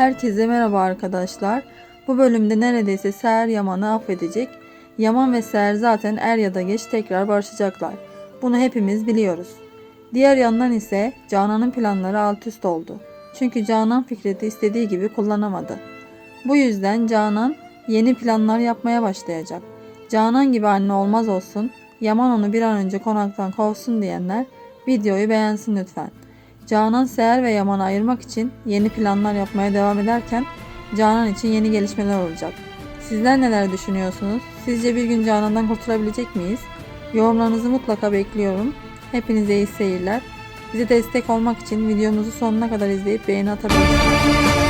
Herkese merhaba arkadaşlar. Bu bölümde neredeyse Seher Yaman'ı affedecek. Yaman ve Seher zaten er ya da geç tekrar barışacaklar. Bunu hepimiz biliyoruz. Diğer yandan ise Canan'ın planları alt üst oldu. Çünkü Canan Fikret'i istediği gibi kullanamadı. Bu yüzden Canan yeni planlar yapmaya başlayacak. Canan gibi anne olmaz olsun, Yaman onu bir an önce konaktan kovsun diyenler videoyu beğensin lütfen. Canan Seher ve Yaman'ı ayırmak için yeni planlar yapmaya devam ederken Canan için yeni gelişmeler olacak. Sizler neler düşünüyorsunuz? Sizce bir gün Canan'dan kurtulabilecek miyiz? Yorumlarınızı mutlaka bekliyorum. Hepinize iyi seyirler. Bize destek olmak için videomuzu sonuna kadar izleyip beğeni atabilirsiniz.